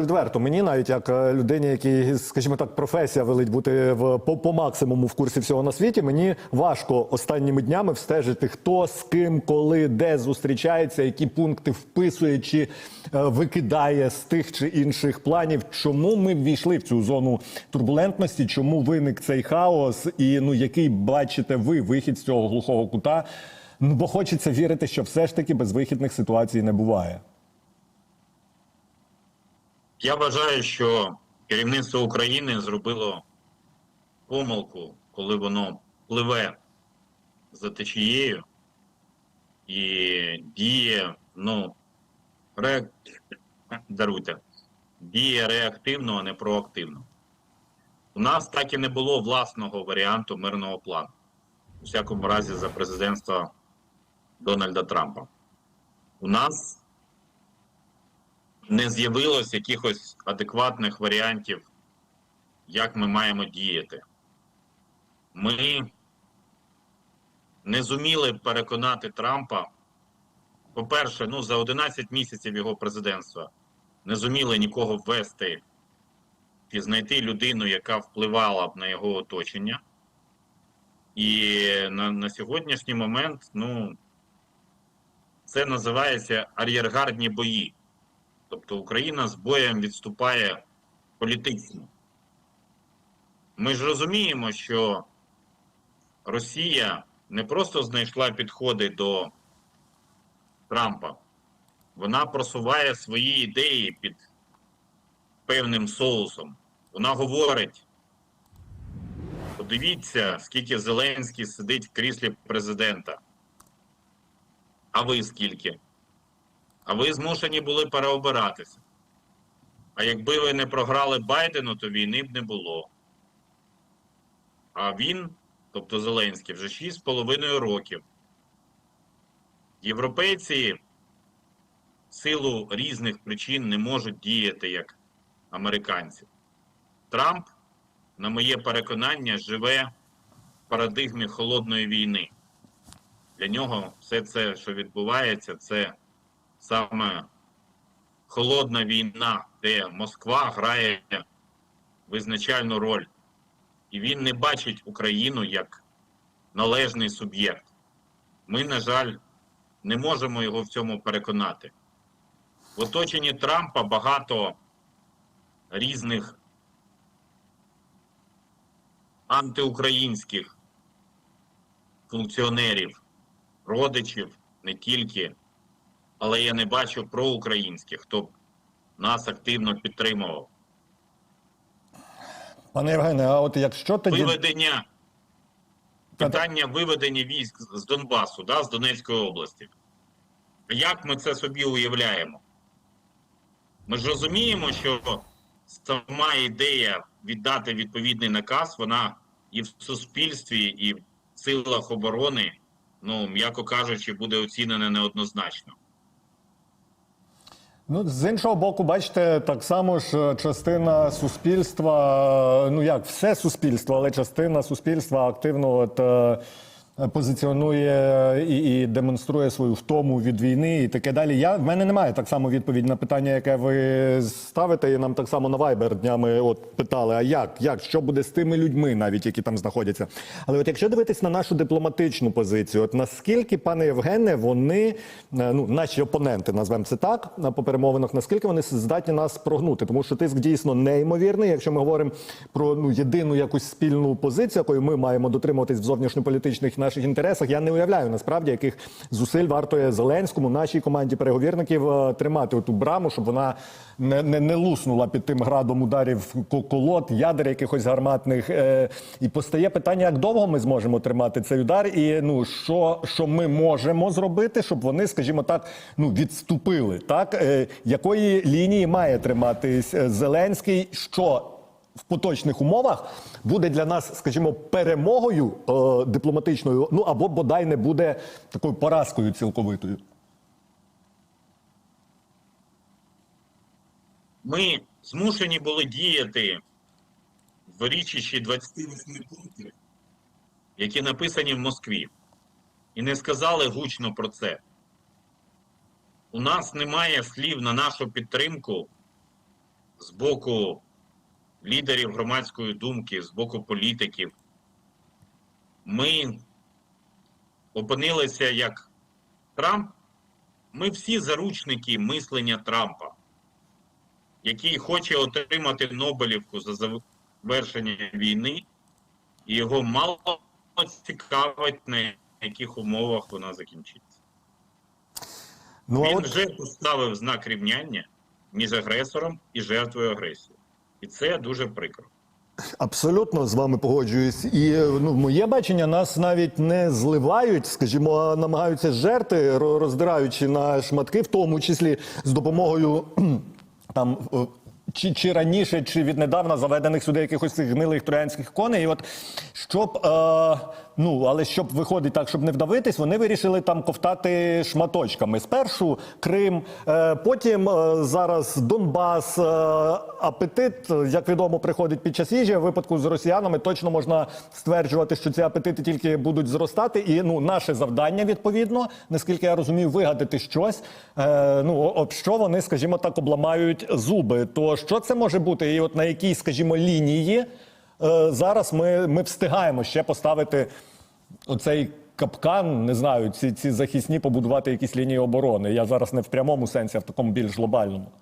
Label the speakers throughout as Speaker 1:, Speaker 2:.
Speaker 1: Відверто, мені навіть як е, людині, якій, скажімо так, професія велить бути в по, по максимуму в курсі всього на світі. Мені важко останніми днями встежити, хто з ким, коли, де зустрічається, які пункти вписує чи е, викидає з тих чи інших планів. Чому ми ввійшли в цю зону турбулентності? Чому виник цей хаос? І ну який бачите ви вихід з цього глухого кута? Ну бо хочеться вірити, що все ж таки безвихідних ситуацій не буває.
Speaker 2: Я вважаю, що керівництво України зробило помилку, коли воно пливе за течією і діє, ну, ре... даруйте, діє реактивно, а не проактивно. У нас так і не було власного варіанту мирного плану, у всякому разі, за президентства Дональда Трампа. У нас не з'явилось якихось адекватних варіантів, як ми маємо діяти. Ми не зуміли переконати Трампа. По-перше, ну за 11 місяців його президентства не зуміли нікого ввести і знайти людину, яка впливала б на його оточення. І на, на сьогоднішній момент, ну, це називається ар'єргардні бої. Тобто Україна з боєм відступає політично. Ми ж розуміємо, що Росія не просто знайшла підходи до Трампа, вона просуває свої ідеї під певним соусом. Вона говорить: подивіться, скільки Зеленський сидить в кріслі президента. А ви скільки? А ви змушені були переобиратися. А якби ви не програли Байдену, то війни б не було. А він, тобто Зеленський, вже 6,5 років. Європейці в силу різних причин не можуть діяти як американці. Трамп, на моє переконання, живе в парадигмі холодної війни. Для нього все це, що відбувається, це саме холодна війна, де Москва грає визначальну роль, і він не бачить Україну як належний суб'єкт. Ми, на жаль, не можемо його в цьому переконати. В оточенні Трампа багато різних антиукраїнських функціонерів, родичів, не тільки але я не бачу проукраїнських, хто б нас активно підтримував.
Speaker 1: Пане Євгене, а от якщо тоді
Speaker 2: Виведення питання виведення військ з Донбасу, да, з Донецької області. Як ми це собі уявляємо? Ми ж розуміємо, що сама ідея віддати відповідний наказ, вона і в суспільстві, і в силах оборони, ну, м'яко кажучи, буде оцінена неоднозначно.
Speaker 1: Ну, з іншого боку, бачите, так само ж е, частина суспільства, е, ну як все суспільство, але частина суспільства активно от, е, позиціонує і, і демонструє свою втому від війни і таке далі. Я в мене немає так само відповіді на питання, яке ви ставите, і нам так само на Viber днями от питали: а як, як, що буде з тими людьми, навіть які там знаходяться? Але от якщо дивитись на нашу дипломатичну позицію, от наскільки, пане Євгене, вони, е, ну наші опоненти, назвемо це так, на по перемовинах, наскільки вони здатні нас прогнути? Тому що тиск дійсно неймовірний. Якщо ми говоримо про ну єдину якусь спільну позицію, якою ми маємо дотримуватись в зовнішньополітичних наших інтересах, я не уявляю насправді, яких зусиль вартує Зеленському, нашій команді переговірників е, тримати оту браму, щоб вона не, не, не луснула під тим градом ударів колод, ядер якихось гарматних. Е, і постає питання, як довго ми зможемо тримати цей удар, і ну що, що ми можемо зробити, щоб вони, скажімо так, ну відступили. Так е, якої лінії має триматись е, Зеленський? Що в поточних умовах буде для нас, скажімо, перемогою е, дипломатичною, ну або бодай не буде такою поразкою цілковитою.
Speaker 2: Ми змушені були діяти в річищі 28 пунктів, які написані в Москві, і не сказали гучно про це. У нас немає слів на нашу підтримку з боку лідерів громадської думки, з боку політиків. Ми опинилися як Трамп. Ми всі заручники мислення Трампа, який хоче отримати Нобелівку за завершення війни, і його мало цікавить, на яких умовах вона закінчиться.
Speaker 1: Ну,
Speaker 2: Він
Speaker 1: от...
Speaker 2: вже поставив знак рівняння між агресором і жертвою агресії. І це дуже прикро.
Speaker 1: Абсолютно з вами погоджуюсь. І ну, моє бачення нас навіть не зливають, скажімо, а намагаються жерти, роздираючи на шматки, в тому числі з допомогою там. Чи, чи раніше, чи віднедавна заведених сюди якихось цих гнилих троянських коней. І от щоб е, ну але щоб виходить так, щоб не вдавитись, вони вирішили там ковтати шматочками. Спершу Крим, е, потім е, зараз Донбас. Е, апетит, як відомо, приходить під час їжі. В випадку з росіянами точно можна стверджувати, що ці апетити тільки будуть зростати. І ну наше завдання відповідно, наскільки я розумію, вигадати щось. Е, ну об що вони, скажімо так, обламають зуби. То що це може бути? І от на якій, скажімо, лінії е, зараз ми, ми встигаємо ще поставити оцей капкан, не знаю, ці, ці захисні побудувати якісь лінії оборони. Я зараз не в прямому сенсі, а в такому більш глобальному.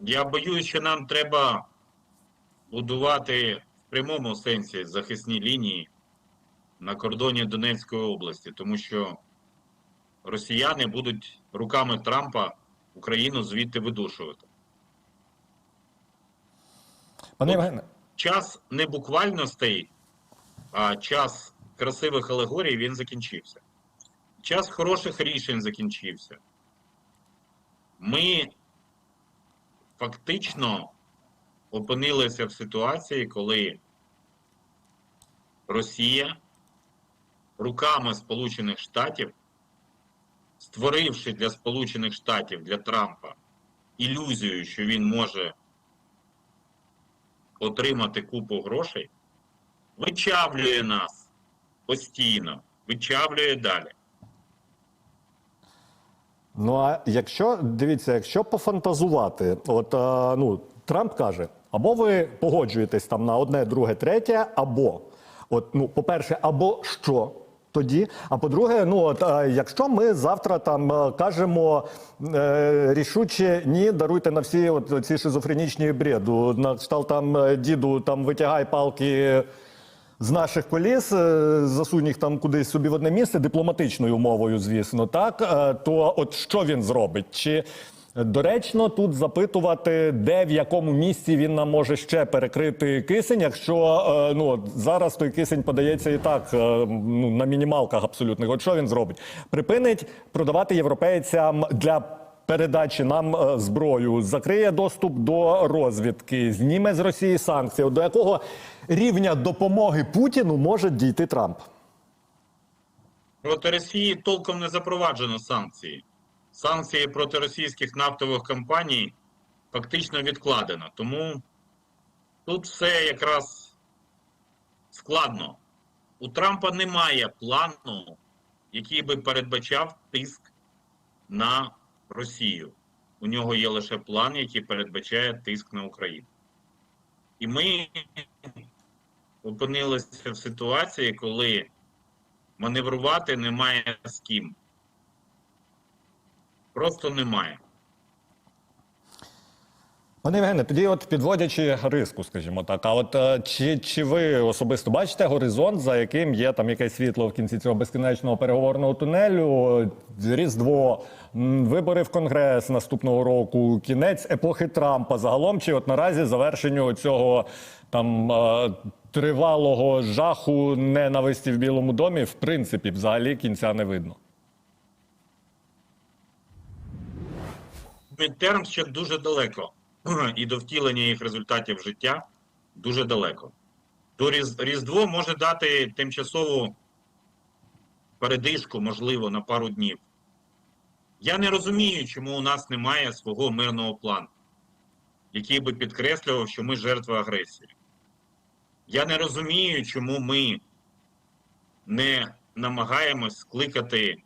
Speaker 2: Я боюсь, що нам треба будувати в прямому сенсі захисні лінії на кордоні Донецької області, тому що росіяни будуть руками Трампа Україну звідти видушувати.
Speaker 1: Пане Євгене,
Speaker 2: Час не буквальностей, а час красивих алегорій він закінчився. Час хороших рішень закінчився. Ми фактично опинилися в ситуації, коли Росія руками Сполучених Штатів, створивши для Сполучених Штатів для Трампа ілюзію, що він може отримати купу грошей, вичавлює нас постійно, вичавлює далі.
Speaker 1: Ну а якщо дивіться, якщо пофантазувати, от е, ну Трамп каже, або ви погоджуєтесь там на одне, друге, третє, або от ну, по-перше, або що. Тоді, а по-друге, ну от якщо ми завтра там е, кажемо е, рішуче ні, даруйте на всі от ці шизофренічні бреду, на кшталт там е, діду там витягай палки з наших коліс, е, засунь їх там кудись собі в одне місце, дипломатичною мовою, звісно, так то от що він зробить? Чи доречно тут запитувати, де в якому місці він нам може ще перекрити кисень, якщо е, ну зараз той кисень подається і так е, ну, на мінімалках абсолютних. От що він зробить? Припинить продавати європейцям для передачі нам е, зброю, закриє доступ до розвідки, зніме з Росії санкції. До якого рівня допомоги Путіну може дійти Трамп?
Speaker 2: Проти Росії толком не запроваджено санкції. Санкції проти російських нафтових компаній фактично відкладено. Тому тут все якраз складно. У Трампа немає плану, який би передбачав тиск на Росію. У нього є лише план, який передбачає тиск на Україну. І ми опинилися в ситуації, коли маневрувати немає з ким. Просто немає.
Speaker 1: Пане Євгене, тоді, от підводячи риску, скажімо так, а от е, чи, чи ви особисто бачите горизонт, за яким є там якесь світло в кінці цього безкінечного переговорного тунелю, Різдво, вибори в Конгрес наступного року, кінець епохи Трампа загалом, чи от наразі завершенню цього там е, тривалого жаху ненависті в Білому домі, в принципі, взагалі кінця не видно.
Speaker 2: Мідтерм ще дуже далеко. І до втілення їх результатів життя дуже далеко. То Різ- Різдво може дати тимчасову передишку, можливо, на пару днів. Я не розумію, чому у нас немає свого мирного плану, який би підкреслював, що ми жертва агресії. Я не розумію, чому ми не намагаємось скликати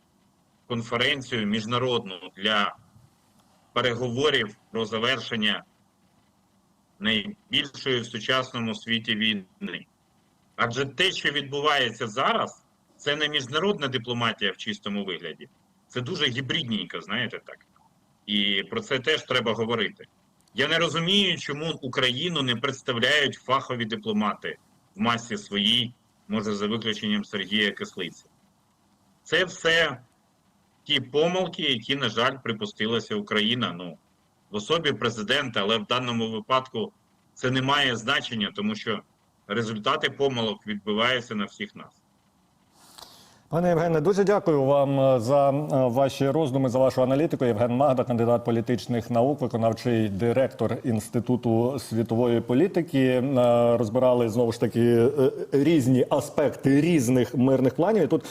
Speaker 2: конференцію міжнародну для переговорів про завершення найбільшої в сучасному світі війни. Адже те, що відбувається зараз, це не міжнародна дипломатія в чистому вигляді. Це дуже гібридненько, знаєте так. І про це теж треба говорити. Я не розумію, чому Україну не представляють фахові дипломати в масі своїй, може, за виключенням Сергія Кислиці. Це все ті помилки, які, на жаль, припустилася Україна. Ну, в особі президента, але в даному випадку це не має значення, тому що результати помилок відбиваються на всіх нас.
Speaker 1: Пане Євгене, дуже дякую вам е, за е, ваші роздуми, за вашу аналітику. Євген Магда, кандидат політичних наук, виконавчий директор Інституту світової політики. Е, Розбирали знову ж таки різні аспекти різних мирних планів. І тут